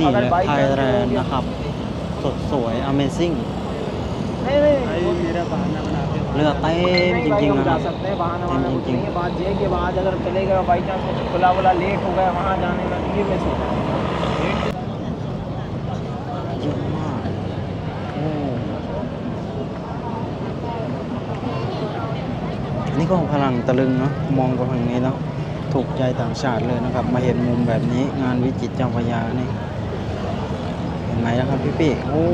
นี่เลยไทยแลนด์นะครับ สดสวย Amazing เรือเต็มจริงๆนะครับเต็มจริงๆ เยอะมากโอ้นี่ก็พลังตะลึงเนาะ มองไปทางนี้แล้ว ถูกใจต่างชาติเลยนะครับ มาเห็นมุมแบบนี้งานวิจิตรเจ้าพยานี่เห็นไหมนะครับพี่พี่โอ้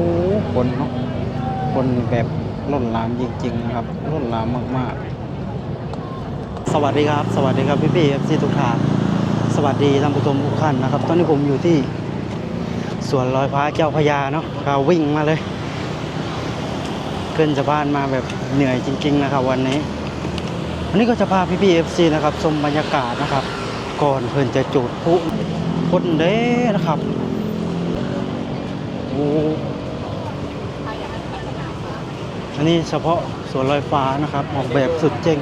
คนเนาะคนแบบล้นหลามจริง ๆ นะครับล้นหลามมากๆ สวัสดีครับ สวัสดีครับพี่พี่เอฟซีทุกท่านสวัสดีท่านผู้ชมทุกท่านนะครับ ตอนนี้ผมอยู่ที่สวนลอยฟ้าเจ้าพยาเนาะก็วิ่งมาเลย ขึ้นสะพานมาแบบเหนื่อยจริง ๆ นะครับ วันนี้ วันนี้ก็จะพาพี่พี่เอฟซีนะครับชมบรรยากาศนะครับ ก่อนเพิ่นจะจุดพลุคนเด้นะครับโอ้อันนี้เฉพาะสวนลอยฟ้านะครับ ออกแบบสุดเจ๋ง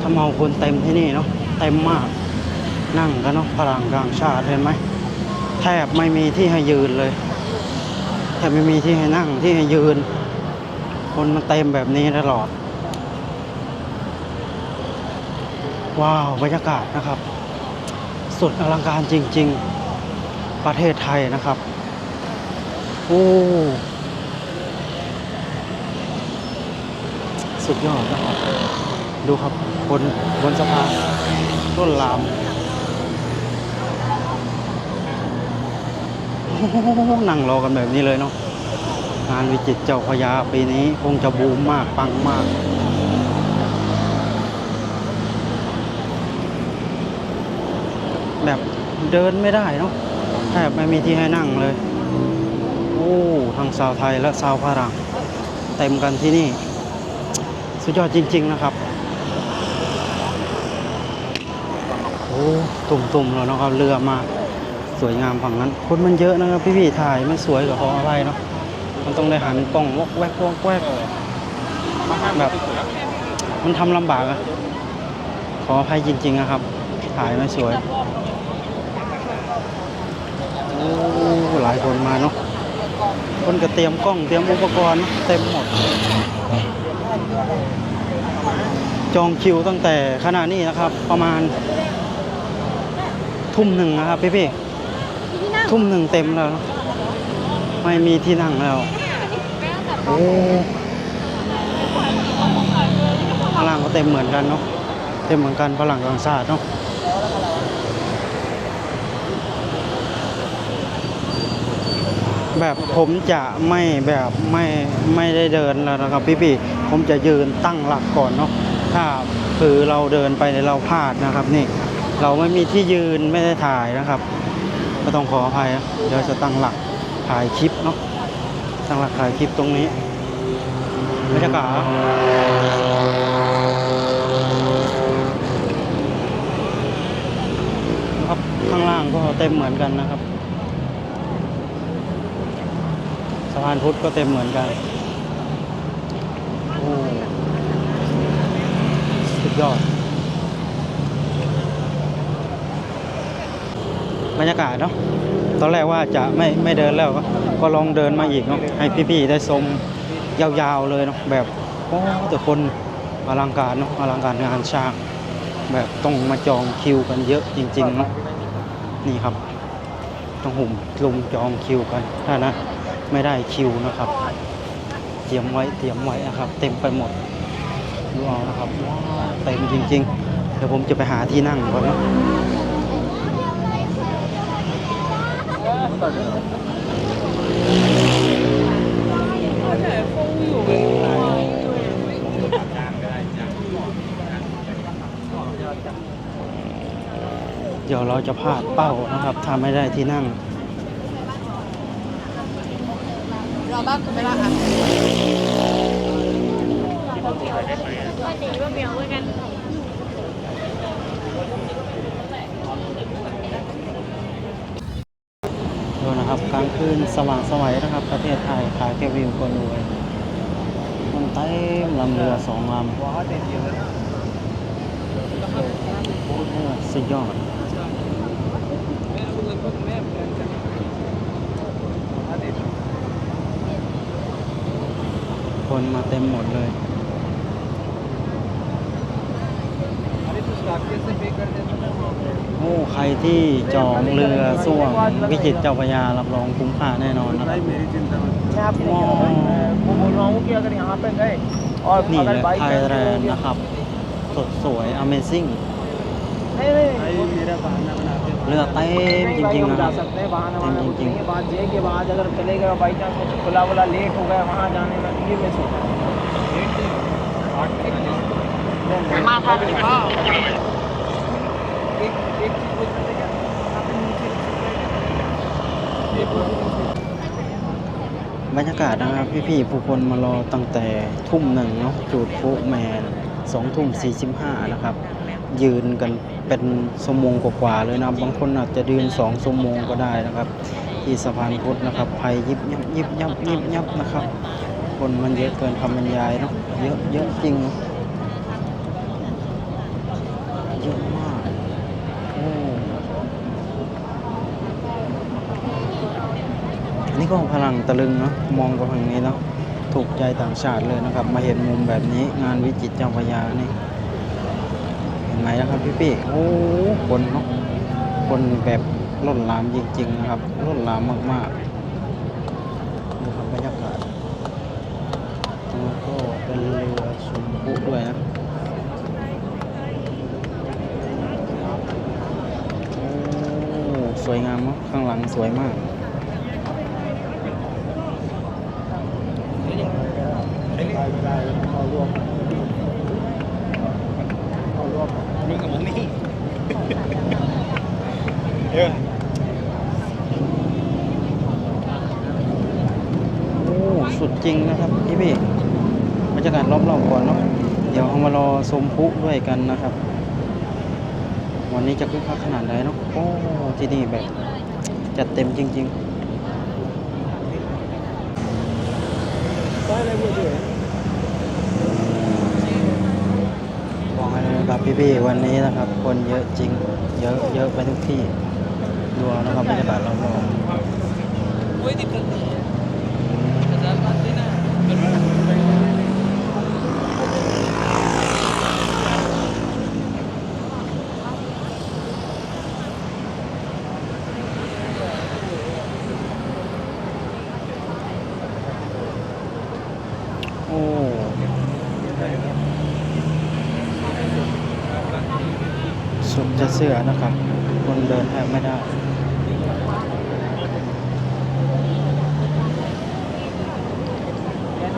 ถ้าเมาคนเต็มที่นี่เนาะเต็มมาก นั่งกันเนาะพลังกลางชาติเห็นไหมแทบไม่มีที่ให้ยืนเลย แทบไม่มีที่ให้นั่งที่ให้ยืน คนมันเต็มแบบนี้ตลอด ว้าว บรรยากาศนะครับ สุดอลังการจริง ๆ ประเทศไทยนะครับ โอ้สุดยอดนะครับ ดูครับบนบนสะพานต้นลามโอ้โห นั่งรอกันแบบนี้เลยเนาะงานวิจิตเจ้าพยาปีนี้คงจะบูมมากปังมากแบบเดินไม่ได้เนาะแทบไม่มีที่ให้นั่งเลย โอ้ทั้งชาวไทยและชาวฝรั่งเต็มกันที่นี่ สุดยอดจริง ๆนะครับ โอ้ตุ่มๆแล้วนะครับเรือมา สวยงามฝั่งนั้น คนมันเยอะนะครับพี่ๆถ่ายไม่สวยกับขออะไรเนาะมันต้องได้หันกล้องวอกแวกวอกแวกแบบมันทำลำบากอะขออภัยจริงๆนะครับ ถ่ายไม่สวยโอ้หลายคนมาเนาะคนก็เตรียมกล้องเตรียมอุปกรณ์เนอะเต็มหมด จองคิวตั้งแต่ขณะนี้นะครับ ประมาณทุ่มหนึ่งนะครับพี่พี่ๆ ทุ่มหนึ่งเต็มแล้ว ไม่มีที่นั่งแล้วโอ้พลังก็เต็มเหมือนกันเนาะเต็มเหมือนกันพลังกลางชาติเนาะแบบผมจะไม่แบบไม่ไม่ได้เดินแล้วนะครับพี่พี่ผมจะยืนตั้งหลักก่อนเนาะถ้าคือเราเดินไปเราพลาดนะครับนี่ เราไม่มีที่ยืนไม่ได้ถ่ายนะครับ ก็ต้องขออภัยเดี๋ยวจะตั้งหลักถ่ายคลิปเนาะตั้งหลักถ่ายคลิปตรงนี้บรรยากาศนะครับข้างล่างก็เต็มเหมือนกันนะครับสะพานพุทธก็เต็มเหมือนกันโอ้สุดยอด บรรยากาศเนาะตอนแรกว่าจะไม่ไม่เดินแล้วก็ก็ลองเดินมาอีกเนาะให้พี่ๆได้ชมยาวๆเลยเนาะแบบโอ้แต่คนอลังการเนาะอลังการงานช่าง แบบต้องมาจองคิวกันเยอะจริงๆเนาะนี่ครับ ต้องหุ่มลุมจองคิวกันถ้านะ ไม่ได้คิวนะครับ เตรียมไว้เตรียมไว้นะครับ เต็มไปหมดดูเอานะครับเต็มจริงๆเดี๋ยวผมจะไปหาที่นั่งก่อนเนาะเดี๋ยวเราจะพลาดเป้านะครับทำไม่ได้ที่นั่ง เราบ้างคุณไม่ละค่ะ คืนสว่างสวัยนะครับ ประเทศไทยขายเทวิมคนรวยคนเต้ลำเรือสองลำสุยอดคนมาเต็มหมดเลย ใครที่จองเรือส่วงวิจิตเจ้าพญารับรองคุ้มค่าแน่นอนนะครับ นี่เลยไทยแลนด์นะครับ สดสวย Amazing เรือเต็มจริงๆนะครับเต็มจริงๆ नहीं है बात ये है कि वहाँ अगर चले गए बाई चांस कुछ खुला वुला लेट हो गया वहाँ जाने में ये मिस हो एक एक चीज बोल सकते क्या यहाँ पे नीचे एक บรรยากาศนะครับพี่ๆผู้คนมารอตั้งแต่ทุ่มหนึ่งเนาะจูดโฟกแมนสองทุ่มสี่สิบห้านะครับ ยืนกันเป็นชั่วโมงกว่าๆเลยนะบางคนอาจจะยืนสองชั่วโมงก็ได้นะครับ ที่สะพานพุทธนะครับภัยยิบยับยิบยับยิบยับนะครับ คนมันเยอะเกินคำบรรยายเนาะเยอะเยอะจริงเนอะ นี้ก็พลังตะลึงเนาะมองกับทางนี้เนาะถูกใจต่างชาติเลยนะครับ มาเห็นมุมแบบนี้งานวิจิตรเจ้าพระยานี่เห็นไหมนะครับพี่พี่โอ้คนเนาะคนแบบล้นหลามจริง ๆ นะครับล้นหลามมากๆดูครับบรรยากาศแล้วก็เป็นเรือชมพูด้วยนะโอ้สวยงามเนาะข้างหลังสวยมาก โอ้ สุดจริงนะครับ พี่บรรยากาศรอบๆก่อนเนาะเดี๋ยวเรามารอชมพุด้วยกันนะครับ วันนี้จะคึกคักขนาดไหนเนาะโอ้ที่นี่แบบจัดเต็มจริง ๆบอกเลยครับพี่ๆวันนี้นะครับ คนเยอะจริง เยอะเยอะไปทุกที่ดูนะครับบรรยากาศรอบๆ โอ้สุดจะเสือนะครับ คนเดินแทบไม่ได้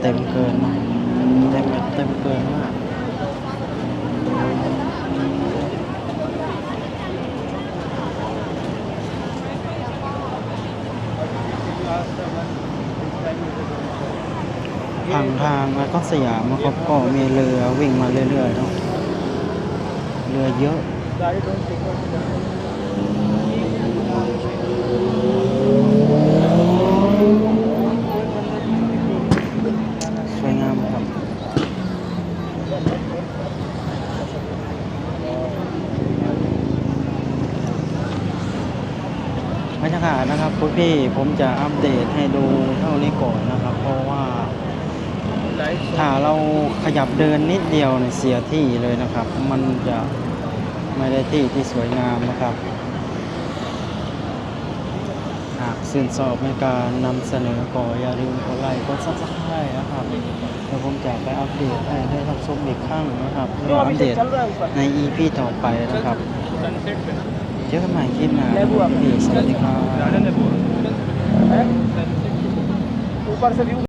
เต็มเกินเต็มแบบเต็มเกินมากทางทางแล้วก็สยามนะครับก็มีเรือวิ่งมาเรื่อยๆเนาะเรือเยอะากาศนะครับพวกพี่ผมจะอัปเดตให้ดูเท่านี้ก่อนนะครับ เพราะว่าถ้าเราขยับเดินนิดเดียวเนี่ยเสียที่เลยนะครับ มันจะไม่ได้ที่ที่สวยงามนะครับ หากสื่อสอบในการนำเสนอก่ออย่าลืมกดไลค์กดซับสไครต์นะครับเดี๋ยวผมจะไปอัปเดตให้ได้รับชมอีกครั้งนะครับแล้อัปเดตใน EP ต่อไปนะครับ เยอะขึ้นใหม่คลิปหน้าสวัสดีครับ